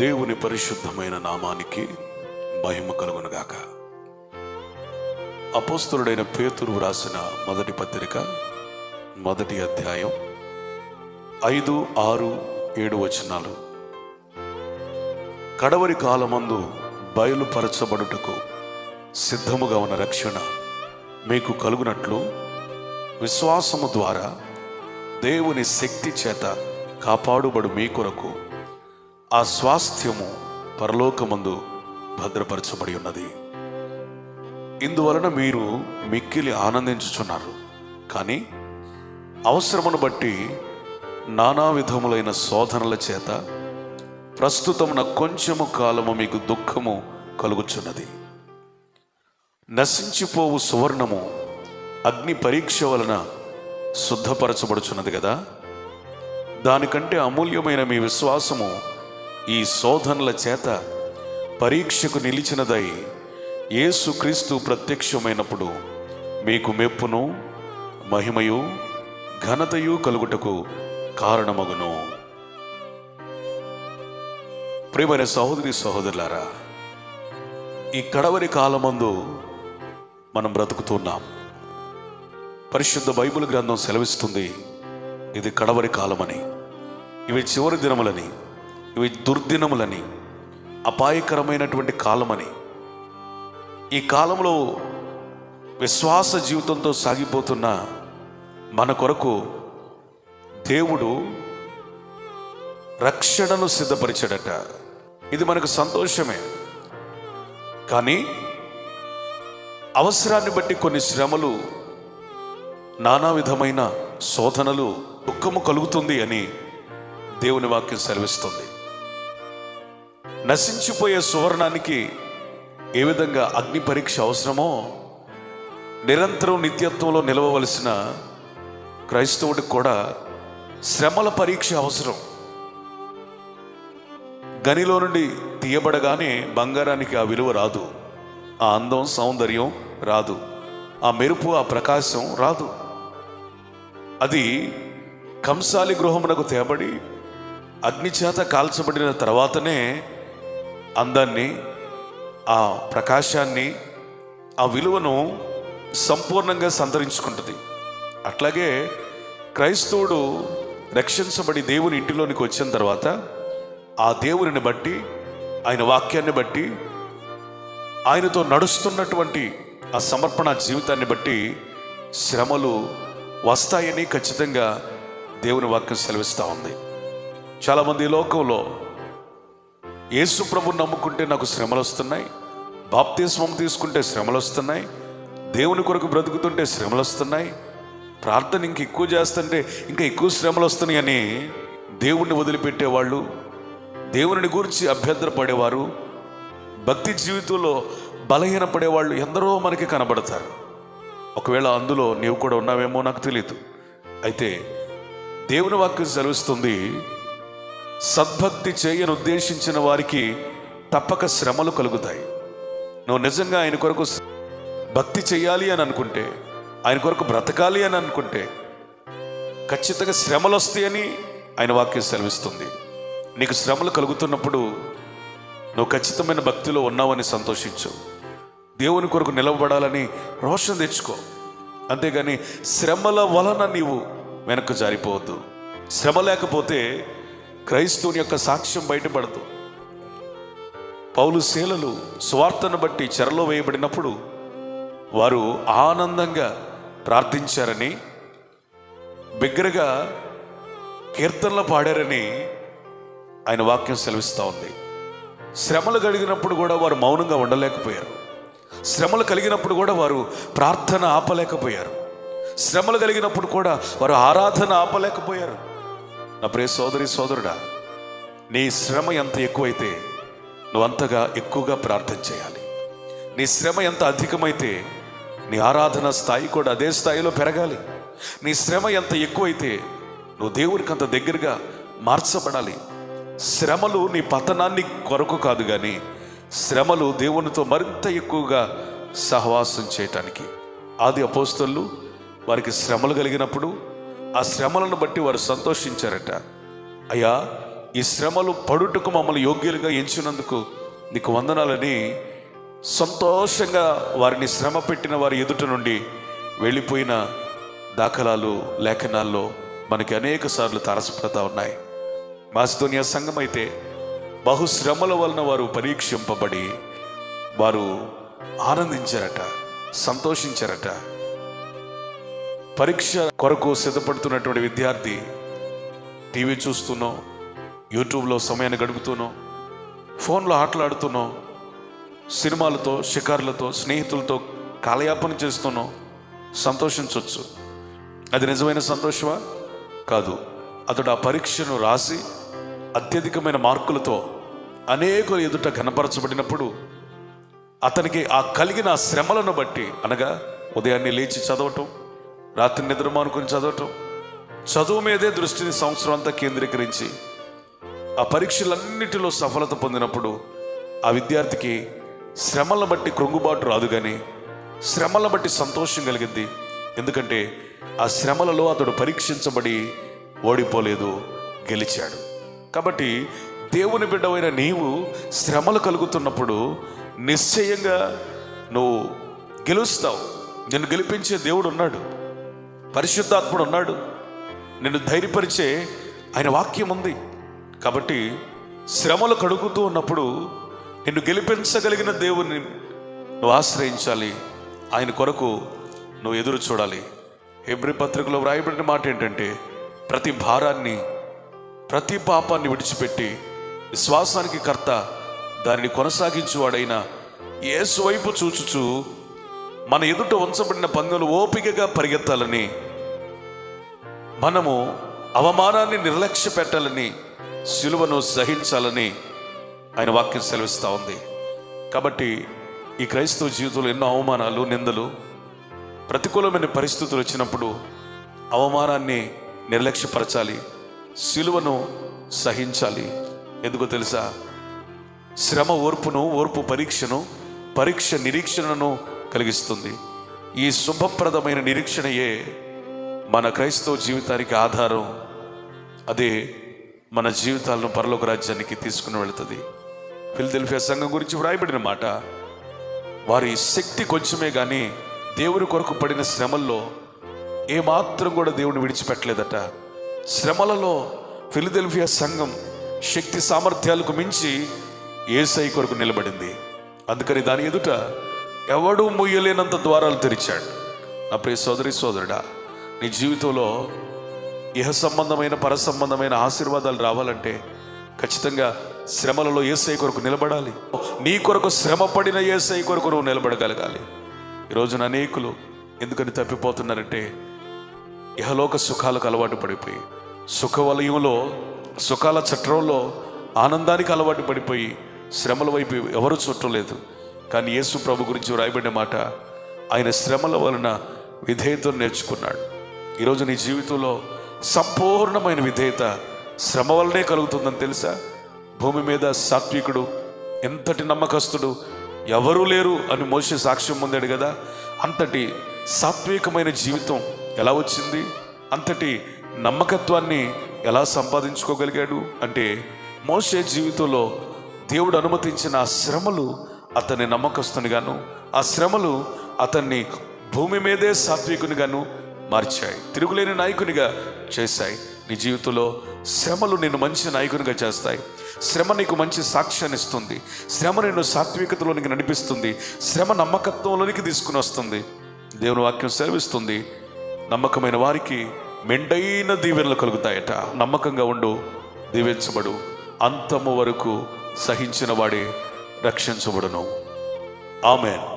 దేవుని పరిశుద్ధమైన నామానికి మహిమ కలుగునుగాక. అపోస్తులుడైన పేతురు వ్రాసిన మొదటి పత్రిక మొదటి అధ్యాయం ఐదు ఆరు ఏడు వచనాలు. కడవరి కాలమందు బయలుపరచబడుటకు సిద్ధముగా ఉన్న రక్షణ మీకు కలుగునట్లు విశ్వాసము ద్వారా దేవుని శక్తి చేత కాపాడుబడు మీ కొరకు ఆ స్వాస్థ్యము పరలోకమందు భద్రపరచబడి ఉన్నది. ఇందువలన మీరు మిక్కిలి ఆనందించుచున్నారు. కానీ అవసరమును బట్టి నానా విధములైన శోధనల చేత ప్రస్తుతమున కొంచెము కాలము మీకు దుఃఖము కలుగుచున్నది. నశించిపోవు సువర్ణము అగ్ని పరీక్ష వలన శుద్ధపరచబడుచున్నది కదా? దానికంటే అమూల్యమైన మీ విశ్వాసము ఈ శోధనల చేత పరీక్షకు నిలిచినదై యేసుక్రీస్తు ప్రత్యక్షమైనప్పుడు మీకు మెప్పును మహిమయు ఘనతయు కలుగుటకు కారణమగును. ప్రియమైన సహోదరి సహోదరులారా ఈ కడవరి కాలమందు మనం బ్రతుకుతున్నాం. పరిశుద్ధ బైబిల్ గ్రంథం సెలవిస్తుంది ఇది కడవరి కాలమని ఇవి చివరి దినములని ఇవి దుర్దినములని అపాయకరమైనటువంటి కాలమని. ఈ కాలంలో విశ్వాస జీవితంతో సాగిపోతున్న మన కొరకు దేవుడు రక్షణను సిద్ధపరిచాడట. ఇది మనకు సంతోషమే. కానీ అవసరాన్ని బట్టి కొన్ని శ్రమలు నానా విధమైన శోధనలు దుఃఖము కలుగుతుంది అని దేవుని వాక్యం సెలవిస్తుంది. నశించిపోయే సువర్ణానికి ఏ విధంగా అగ్ని పరీక్ష అవసరమో నిరంతరం నిత్యత్వంలో నిలవవలసిన క్రైస్తవుడికి కూడా శ్రమల పరీక్ష అవసరం. గనిలో నుండి తీయబడగానే బంగారానికి ఆ విలువ రాదు. ఆ అందం సౌందర్యం రాదు. ఆ మెరుపు ఆ ప్రకాశం రాదు. అది కంసాలి గృహమునకు తేబడి అగ్ని చేత కాల్చబడిన తర్వాతనే అందాన్ని ఆ ప్రకాశాన్ని ఆ విలువను సంపూర్ణంగా సంతరించుకుంటుంది. అట్లాగే క్రైస్తవుడు రక్షించబడి దేవుని ఇంటిలోనికి వచ్చిన తర్వాత ఆ దేవునిని బట్టి ఆయన వాక్యాన్ని బట్టి ఆయనతో నడుస్తున్నటువంటి ఆ సమర్పణ జీవితాన్ని బట్టి శ్రమలు వస్తాయని ఖచ్చితంగా దేవుని వాక్యం సెలవిస్తూ ఉంది. చాలామంది లోకంలో యేసు ప్రభు నమ్ముకుంటే నాకు శ్రమలు వస్తున్నాయి. బాప్తిస్మం తీసుకుంటే శ్రమలు వస్తున్నాయి. దేవుని కొరకు బ్రతుకుతుంటే శ్రమలు వస్తున్నాయి. ప్రార్థన ఇంక ఎక్కువ చేస్తుంటే ఇంకా ఎక్కువ శ్రమలు వస్తున్నాయి అని దేవుణ్ణి వదిలిపెట్టేవాళ్ళు దేవుని గురించి అభ్యంతరపడేవారు భక్తి జీవితంలో బలహీనపడేవాళ్ళు ఎందరో మనకి కనబడతారు. ఒకవేళ అందులో నీవు కూడా ఉన్నావేమో నాకు తెలియదు అయితే దేవుని వాక్యం సెలవిస్తుంది సద్భక్తి చేయను ఉద్దేశించిన వారికి తప్పక శ్రమలు కలుగుతాయి. నువ్వు నిజంగా ఆయన కొరకు భక్తి చేయాలి అని అనుకుంటే ఆయన కొరకు బ్రతకాలి అని అనుకుంటే ఖచ్చితంగా శ్రమలు వస్తాయని ఆయన వాక్యం సెలవిస్తుంది. నీకు శ్రమలు కలుగుతున్నప్పుడు నువ్వు ఖచ్చితమైన భక్తిలో ఉన్నావని సంతోషించు. దేవుని కొరకు నిలవబడాలని రోషం తెచ్చుకో. అంతేగాని శ్రమల వలన నీవు వెనక్కు జారిపోవద్దు. శ్రమ లేకపోతే క్రైస్తవుని యొక్క సాక్ష్యం బయటపడదు. పౌలు శీలలు స్వార్థను బట్టి చెరలో వేయబడినప్పుడు వారు ఆనందంగా ప్రార్థించారని బిగ్గరగా కీర్తనలు పాడారని ఆయన వాక్యం సెలవిస్తూ ఉంది. శ్రమలు కలిగినప్పుడు కూడా వారు మౌనంగా ఉండలేకపోయారు. శ్రమలు కలిగినప్పుడు కూడా వారు ప్రార్థన ఆపలేకపోయారు. శ్రమలు కలిగినప్పుడు కూడా వారు ఆరాధన ఆపలేకపోయారు. నా ప్రియ సోదరి సోదరుడా నీ శ్రమ ఎంత ఎక్కువైతే నువ్వు అంతగా ఎక్కువగా ప్రార్థన చేయాలి. నీ శ్రమ ఎంత అధికమైతే నీ ఆరాధన స్థాయి కూడా అదే స్థాయిలో పెరగాలి. నీ శ్రమ ఎంత ఎక్కువైతే నువ్వు దేవునికి అంత దగ్గరగా మార్చబడాలి. శ్రమలు నీ పతనాన్ని కొరకు కాదు కానీ శ్రమలు దేవునితో మరింత ఎక్కువగా సహవాసం చేయటానికి. ఆది అపోస్తలు వారికి శ్రమలు కలిగినప్పుడు ఆ శ్రమలను బట్టి వారు సంతోషించారట. అయ్యా ఈ శ్రమలు పడుటకు మమ్మల్ని యోగ్యులుగా ఎంచినందుకు నీకు వందనాలని సంతోషంగా వారిని శ్రమ పెట్టిన వారి ఎదుట నుండి వెళ్ళిపోయిన దాఖలాలు లేఖనాల్లో మనకి అనేక సార్లు తారసపడతా ఉన్నాయి. మాసిదోనియా సంఘం అయితే బహుశ్రమల వలన వారు పరీక్షింపబడి వారు ఆనందించారట సంతోషించారట. పరీక్ష కొరకు సిద్ధపడుతున్నటువంటి విద్యార్థి టీవీ చూస్తూనో యూట్యూబ్లో సమయాన్ని గడుపుతూనో ఫోన్లో ఆటలాడుతూనో సినిమాలతో షికారులతో స్నేహితులతో కాలయాపన చేస్తూనో సంతోషించవచ్చు అది నిజమైన సంతోషమా? కాదు. అతడు ఆ పరీక్షను రాసి అత్యధికమైన మార్కులతో అనేక ఎదుట కనపరచబడినప్పుడు అతనికి ఆ కలిగిన శ్రమలను బట్టి అనగా ఉదయాన్నే లేచి చదవటం రాత్రి నిద్ర మానుకొని చదవటం. చదువు మీదే దృష్టిని సంవత్సరం అంతా కేంద్రీకరించి ఆ పరీక్షలన్నిటిలో సఫలత పొందినప్పుడు ఆ విద్యార్థికి శ్రమలను బట్టి కృంగుబాటు రాదు కానీ శ్రమలను బట్టి సంతోషం కలిగింది. ఎందుకంటే ఆ శ్రమలలో అతడు పరీక్షించబడి ఓడిపోలేదు గెలిచాడు. కాబట్టి దేవుని బిడ్డవైన నీవు శ్రమలు కలుగుతున్నప్పుడు నిశ్చయంగా నువ్వు గెలుస్తావు. నిన్ను గెలిపించే దేవుడు ఉన్నాడు పరిశుద్ధాత్ముడు ఉన్నాడు. నిన్ను ధైర్యపరిచే ఆయన వాక్యం ఉంది. కాబట్టి శ్రమలు కడుగుతూ ఉన్నప్పుడు నిన్ను గెలిపించగలిగిన దేవుని నువ్వు ఆశ్రయించాలి. ఆయన కొరకు నువ్వు ఎదురు చూడాలి. హెబ్రి పత్రికలో వ్రాయబడిన మాట ఏంటంటే ప్రతి భారాన్ని ప్రతి పాపాన్ని విడిచిపెట్టి విశ్వాసానికి కర్త దానిని కొనసాగించువాడైన ఏసు వైపు చూచుచూ మన ఎదుట ఉంచబడిన పందులు ఓపికగా పరిగెత్తాలని మనము అవమానాన్ని నిర్లక్ష్య పెట్టాలని సిలువను సహించాలని ఆయన వాక్యం సెలవిస్తూ ఉంది. కాబట్టి ఈ క్రైస్తవ జీవితంలో ఎన్నో అవమానాలు నిందలు ప్రతికూలమైన పరిస్థితులు వచ్చినప్పుడు అవమానాన్ని నిర్లక్ష్యపరచాలి సిలువను సహించాలి. ఎందుకో తెలుసా? శ్రమ ఓర్పును ఓర్పు పరీక్షను పరీక్ష నిరీక్షణను కలిగిస్తుంది. ఈ శుభప్రదమైన నిరీక్షణయే మన క్రైస్తవ జీవితానికి ఆధారం. అదే మన జీవితాలను పరలోక రాజ్యానికి తీసుకుని వెళుతుంది. ఫిల్దెల్ఫియా సంఘం గురించి వ్రాయబడిన మాట వారి శక్తి కొంచెమే కానీ దేవుని కొరకు పడిన శ్రమల్లో ఏమాత్రం కూడా దేవుని విడిచిపెట్టలేదట. శ్రమలలో ఫిలిదెల్ఫియా సంఘం శక్తి సామర్థ్యాలకు మించి ఏసై కొరకు నిలబడింది. అందుకని దాని ఎదుట ఎవడూ ముయ్యలేనంత ద్వారాలు తెరిచాడు. నా ప్రియ సోదరి సోదరుడా నీ జీవితంలో ఇహ సంబంధమైన పర సంబంధమైన ఆశీర్వాదాలు రావాలంటే ఖచ్చితంగా శ్రమలలో ఏసై కొరకు నిలబడాలి. నీ కొరకు శ్రమ పడిన ఏసై కొరకు నువ్వు నిలబడగలగాలి. ఈరోజున అనేకులు ఎందుకని తప్పిపోతున్నారంటే ఇహలోక సుఖాలకు అలవాటు పడిపోయి సుఖవలయంలో సుఖాల చట్రంలో ఆనందానికి అలవాటు పడిపోయి శ్రమల వైపు ఎవరు చుట్టలేదు. కానీ యేసు ప్రభు గురించి వ్రాయబడిన మాట ఆయన శ్రమల వలన విధేయతను నేర్చుకున్నాడు. ఈరోజు నీ జీవితంలో సంపూర్ణమైన విధేయత శ్రమ వల్లనే కలుగుతుందని తెలుసా? భూమి మీద సాత్వికుడు ఎంతటి నమ్మకస్తుడు ఎవరూ లేరు అని మోసే సాక్ష్యం పొందాడు కదా? అంతటి సాత్వికమైన జీవితం ఎలా వచ్చింది? అంతటి నమ్మకత్వాన్ని ఎలా సంపాదించుకోగలిగాడు? అంటే మోసే జీవితంలో దేవుడు అనుమతించిన శ్రమలు అతన్ని నమ్మకస్తునిగాను ఆ శ్రమలు అతన్ని భూమి మీదే సాత్వికునిగాను మార్చాయి. తిరుగులేని నాయకునిగా చేశాయి. నీ జీవితంలో శ్రమలు నిన్ను మంచి నాయకునిగా చేస్తాయి. శ్రమ నీకు మంచి సాక్ష్యాన్ని ఇస్తుంది. శ్రమ నిన్ను సాత్వికతలోనికి నడిపిస్తుంది. శ్రమ నమ్మకత్వంలోనికి తీసుకుని వస్తుంది. దేవుని వాక్యం సెలవిస్తుంది. నమ్మకమైన వారికి మెండైన దీవెనలు కలుగుతాయట. నమ్మకంగా ఉండు దీవించబడు. అంతము వరకు సహించిన వాడే రక్షించబడును. ఆమెను.